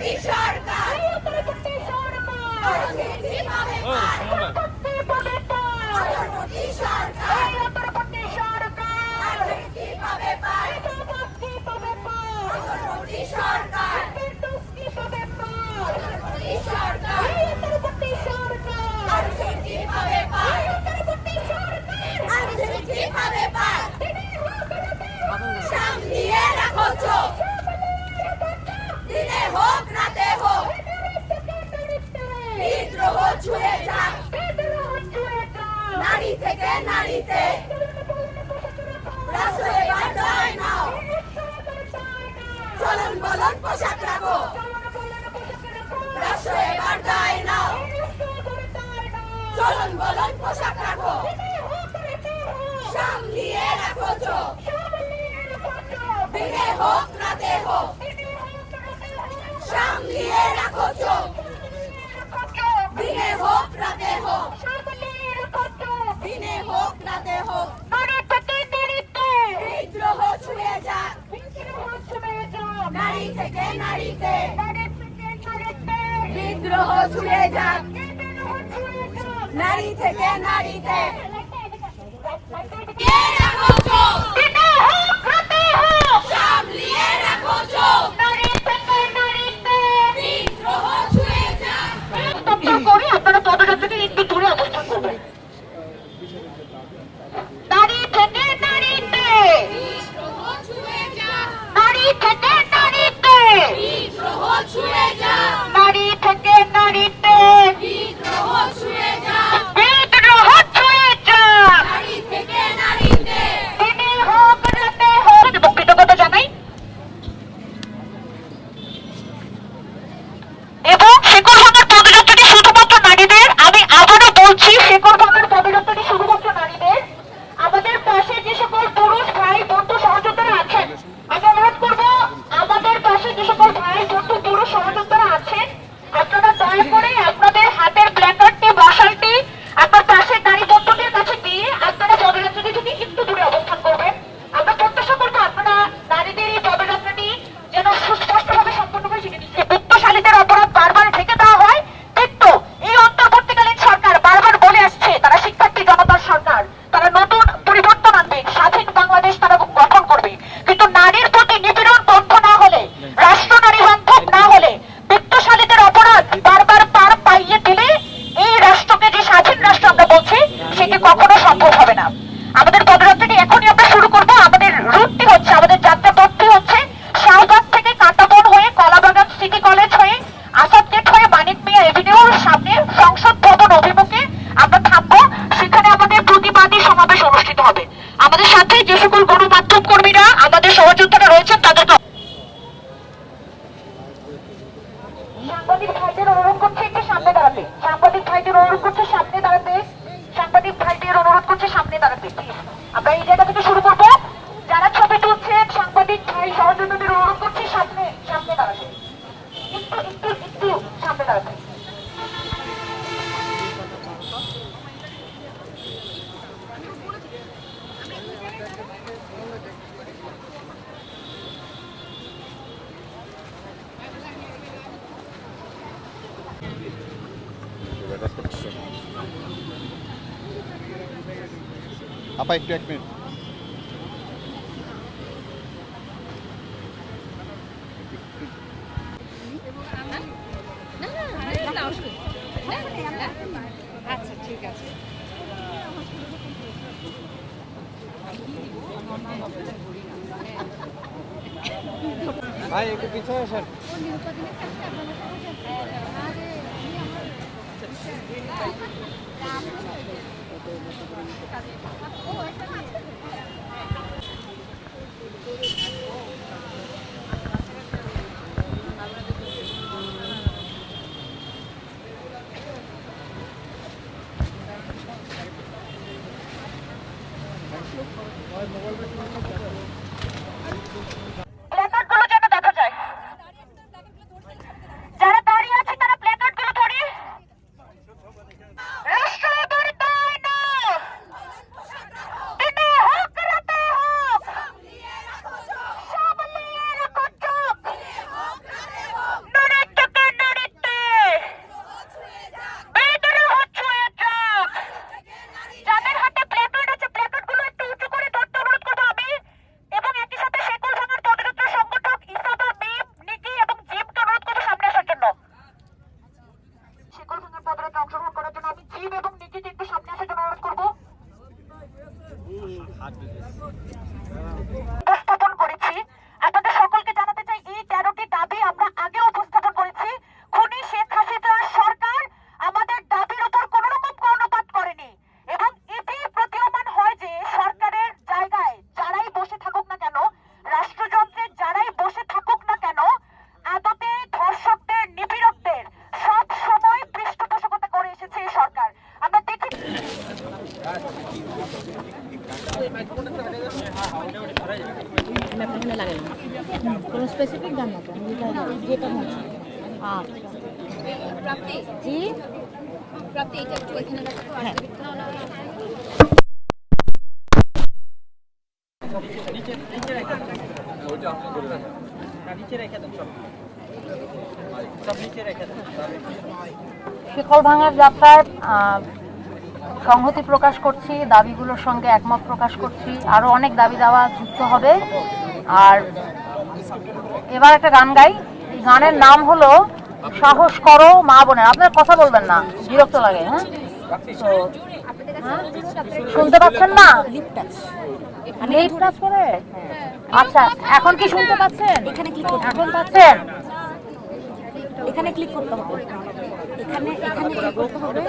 বিসরকার চলন বলন, পোশাক রাখো। সামলিয়ে রাখো চোখ। দিনে হোক, রাতে হোক। সামলিয়ে রাখো চোখ। দিনে হোক, রাতে হোক। দিনে হোক, রাতে বিদ্রোহ ছুঁয়ে যাক। নারী থেকে নারীতে বিদ্রোহ ছুঁয়ে যাক। নারী থেকে নারীতে কে রাখো Exato. Apa itu admin? আচ্ছা ঠিক আছে। ভাই একটু পিছনে আসেন। bad. স্পেসিফিক গান না তো যেটা মনে জি? হ্যাঁ। শিকল ভাঙার যাত্রায় সংহতি প্রকাশ করছি দাবিগুলোর সঙ্গে একমত প্রকাশ করছি। আরও অনেক দাবি দাওয়া যুক্ত হবে। আর এবার একটা গান গাই। এই গানের নাম হলো সাহস করো মা বোনের। আপনার কথা বলবেন না বিরক্ত লাগে হ্যাঁ? তো হ্যাঁ? শুনতে পাচ্ছেন না? লিপ টাচ করে? আচ্ছা এখন কি শুনতে পাচ্ছেন? এখানে ক্লিক করতে এখন পাচ্ছেন? এখানে ক্লিক করতে হবে। এখানে এখানে ক্লিক করতে হবে।